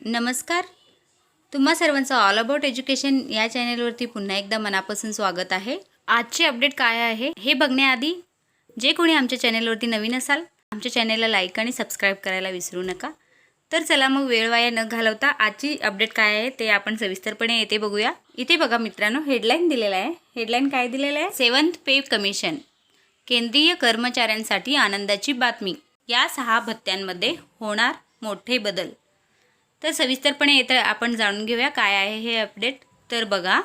नमस्कार. तुम्हा सर्वांचं ऑल अबाउट एज्युकेशन या चॅनेलवरती पुन्हा एकदा मनापासून स्वागत आहे. आजचे अपडेट काय आहे हे बघण्याआधी जे कोणी आमच्या चॅनेलवरती नवीन असाल आमच्या चॅनेलला लाईक आणि सबस्क्राईब करायला विसरू नका. तर चला मग वेळ वाया न घालवता आजची अपडेट काय आहे ते आपण सविस्तरपणे येते बघूया. इथे बघा मित्रांनो हेडलाईन दिलेला आहे. हेडलाईन काय दिलेलं आहे? Seventh pay commission. केंद्रीय कर्मचाऱ्यांसाठी आनंदाची बातमी. या सहा भत्त्यांमध्ये होणार मोठे बदल. तर सविस्तरपणे येतं आपण जाणून घेऊया काय आहे हे अपडेट तर बघा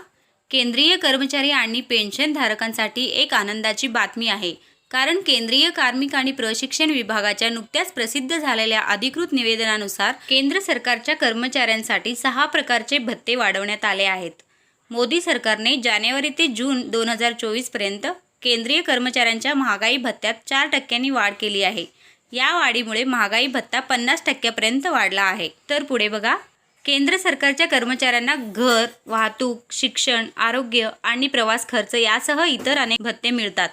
केंद्रीय कर्मचारी आणि पेन्शनधारकांसाठी एक आनंदाची बातमी आहे. कारण केंद्रीय कार्मिक आणि प्रशिक्षण विभागाच्या नुकत्याच प्रसिद्ध झालेल्या अधिकृत निवेदनानुसार केंद्र सरकारच्या कर्मचाऱ्यांसाठी सहा प्रकारचे भत्ते वाढवण्यात आले आहेत. मोदी सरकारने जानेवारी ते जून दोन हजार चोवीसपर्यंत केंद्रीय कर्मचाऱ्यांच्या महागाई भत्त्यात चार टक्क्यांनी वाढ केली आहे. या वाढीमुळे महागाई भत्ता पन्नास टक्क्यापर्यंत वाढला आहे. तर पुढे बघा. केंद्र सरकारच्या कर्मचाऱ्यांना घर वाहतूक शिक्षण आरोग्य आणि प्रवास खर्च यासह इतर अनेक भत्ते मिळतात.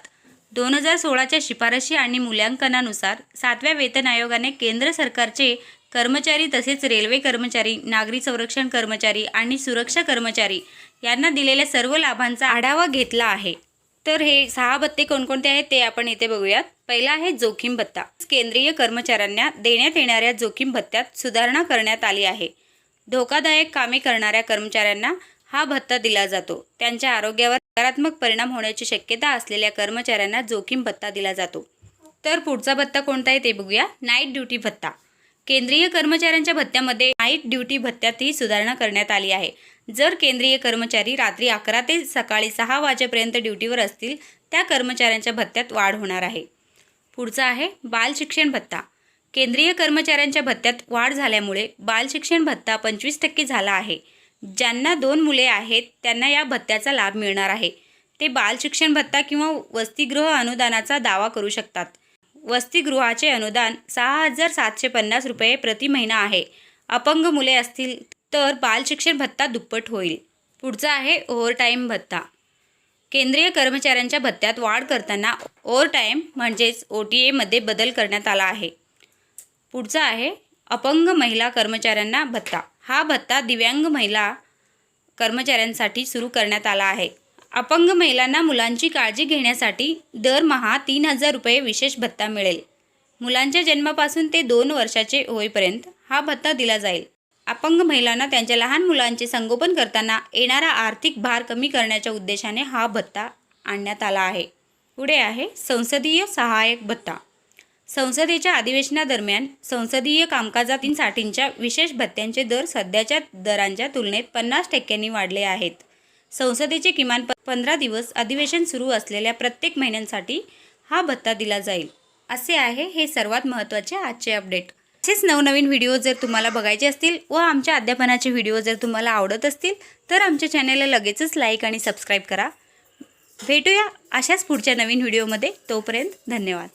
दोन हजार सोळाच्या शिफारशी आणि मूल्यांकनानुसार सातव्या वेतन आयोगाने केंद्र सरकारचे कर्मचारी तसेच रेल्वे कर्मचारी नागरी संरक्षण कर्मचारी आणि सुरक्षा कर्मचारी यांना दिलेल्या सर्व लाभांचा आढावा घेतला आहे. तर हे सहा भत्ते कोणकोणते आहेत ते आपण येथे बघूयात. पहिला आहे जोखीम भत्ता. केंद्रीय कर्मचाऱ्यांना देण्यात येणाऱ्या जोखीम भत्त्यात सुधारणा करण्यात आली आहे. धोकादायक कामे करणाऱ्या कर्मचाऱ्यांना हा भत्ता दिला जातो. त्यांच्या आरोग्यावर नकारात्मक परिणाम होण्याची शक्यता असलेल्या कर्मचाऱ्यांना जोखीम भत्ता दिला जातो. तर पुढचा भत्ता कोणता आहे ते बघूया. नाईट ड्युटी भत्ता. केंद्रीय कर्मचाऱ्यांच्या भत्त्यामध्ये नाईट ड्युटी भत्त्यात ही सुधारणा करण्यात आली आहे. जर केंद्रीय कर्मचारी रात्री अकरा ते सकाळी सहा वाजेपर्यंत ड्युटीवर असतील त्या कर्मचाऱ्यांच्या भत्त्यात वाढ होणार आहे. पुढचा आहे बाल शिक्षण भत्ता. केंद्रीय कर्मचाऱ्यांच्या भत्त्यात वाढ झाल्यामुळे बाल शिक्षण भत्ता पंचवीस टक्के झाला आहे. ज्यांना दोन मुले आहेत त्यांना या भत्त्याचा लाभ मिळणार आहे. ते बाल शिक्षण भत्ता किंवा वसतिगृह अनुदानाचा दावा करू शकतात. वसतिगृहाचे अनुदान सहा हजार सातशे पन्नास रुपये प्रति महिना आहे. अपंग मुले असतील तर बालशिक्षण भत्ता दुप्पट होईल. पुढचा आहे ओव्हरटाईम भत्ता. केंद्रीय कर्मचाऱ्यांच्या भत्त्यात वाढ करताना ओव्हरटाईम म्हणजेच ओ टी एमध्ये बदल करण्यात आला आहे. पुढचा आहे अपंग महिला कर्मचाऱ्यांना भत्ता. हा भत्ता दिव्यांग महिला कर्मचाऱ्यांसाठी सुरू करण्यात आला आहे. अपंग महिलांना मुलांची काळजी घेण्यासाठी दरमहा तीन हजार रुपये विशेष भत्ता मिळेल. मुलांच्या जन्मापासून ते दोन वर्षाचे होईपर्यंत हा भत्ता दिला जाईल. अपंग महिलांना त्यांच्या लहान मुलांचे संगोपन करताना येणारा आर्थिक भार कमी करण्याच्या उद्देशाने हा भत्ता आणण्यात आला आहे. पुढे आहे संसदीय सहाय्यक भत्ता. संसदेच्या अधिवेशनादरम्यान संसदीय कामकाजातींसाठींच्या विशेष भत्त्यांचे दर सध्याच्या दरांच्या तुलनेत पन्नास टक्क्यांनी वाढले आहेत. संसदेचे किमान प पंधरा दिवस अधिवेशन सुरू असलेल्या प्रत्येक महिन्यांसाठी हा भत्ता दिला जाईल. असे आहे हे सर्वात महत्त्वाचे आजचे अपडेट. असेच नवनवीन व्हिडिओ जर तुम्हाला बघायचे असतील व आमच्या अध्यापनाचे व्हिडिओ जर तुम्हाला आवडत असतील तर आमच्या चॅनलला लगेचच लाईक आणि सबस्क्राईब करा. भेटूया अशाच पुढच्या नवीन व्हिडिओमध्ये तोपर्यंत धन्यवाद.